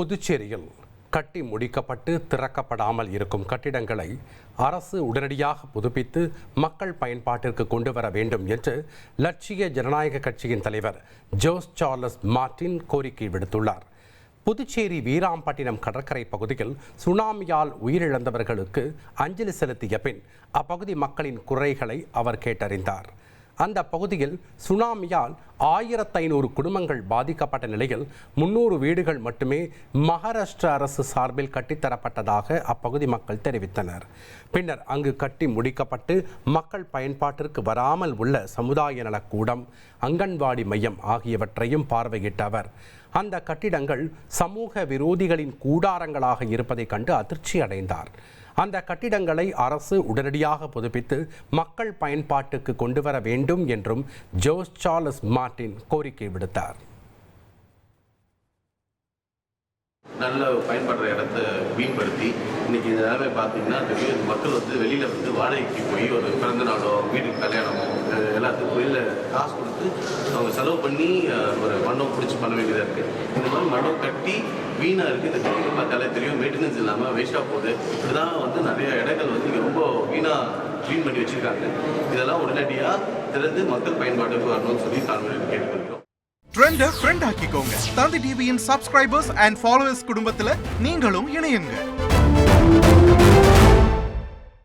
புதுச்சேரியில் கட்டி முடிக்கப்பட்டு திறக்கப்படாமல் இருக்கும் கட்டிடங்களை அரசு உடனடியாக புதுப்பித்து மக்கள் பயன்பாட்டிற்கு கொண்டு வர வேண்டும் என்று லட்சிய ஜனநாயக கட்சியின் தலைவர் ஜோஸ் சார்லஸ் மார்டின் கோரிக்கை விடுத்துள்ளார். புதுச்சேரி வீராம்பட்டினம் கடற்கரை பகுதியில் சுனாமியால் உயிரிழந்தவர்களுக்கு அஞ்சலி செலுத்திய பின் அப்பகுதி மக்களின் குறைகளை அவர் கேட்டறிந்தார். அந்த பகுதியில் சுனாமியால் ஆயிரத்து ஐநூறு குடும்பங்கள் பாதிக்கப்பட்ட நிலையில் முன்னூறு வீடுகள் மட்டுமே மகாராஷ்டிர அரசு சார்பில் கட்டித்தரப்பட்டதாக அப்பகுதி மக்கள் தெரிவித்தனர். பின்னர் அங்கு கட்டி முடிக்கப்பட்டு மக்கள் பயன்பாட்டிற்கு வராமல் உள்ள சமுதாய நலக்கூடம் அங்கன்வாடி மையம் ஆகியவற்றையும் பார்வையிட்ட அவர் அந்த கட்டிடங்கள் சமூக விரோதிகளின் கூடாரங்களாக இருப்பதைக் கண்டு அதிர்ச்சி அடைந்தார் அந்த கட்டிடங்களை அரசு உடனடியாக புதுப்பித்து மக்கள் பயன்பாட்டுக்கு கொண்டு வர வேண்டும் என்றும் ஜோஸ் சார்லஸ் மார்டின் கோரிக்கை விடுத்தார். நல்ல பயன்படுற இடத்த மீன்படுத்தி இன்னைக்கு இந்த நிலைமை பார்த்தீங்கன்னா மக்கள் வந்து வெளியில் வந்து வாடகைக்கு போய் ஒரு பிறந்த நாளோ வீட்டுக்கு கல்யாணமோ எல்லாத்துக்கும் வெளியில் காசு கொடுத்து அவங்க செலவு பண்ணி ஒரு மண்டபம் பிடிச்சி பண்ண வேண்டியதாக இருக்குது இந்த மாதிரி மண்டபம் கட்டி வீணா இருக்கு. இந்த கட்டிடம் பார்த்தாலே தெரியும். மெயின்டெனன்ஸ் இல்லாமல் வேஸ்ட்டாக போகுது. இப்படிதான் வந்து நிறைய இடங்கள் வந்து இங்கே ரொம்ப வீணா க்ளீன் பண்ணி வச்சிருக்காங்க. இதெல்லாம் உடனடியாக திறந்து மக்கள் பயன்பாட்டுக்கு வரணும்னு சொல்லி தாழ்மையை கேட்டுக்கொள்கிறோம். ட்ரெண்டை ஃப்ரெண்ட் ஆக்கிக்கோங்க. தந்தி டிவியின் சப்ஸ்கிரைபர்ஸ் அண்ட் ஃபாலோவர்ஸ் குடும்பத்துல நீங்களும் இணையுங்க.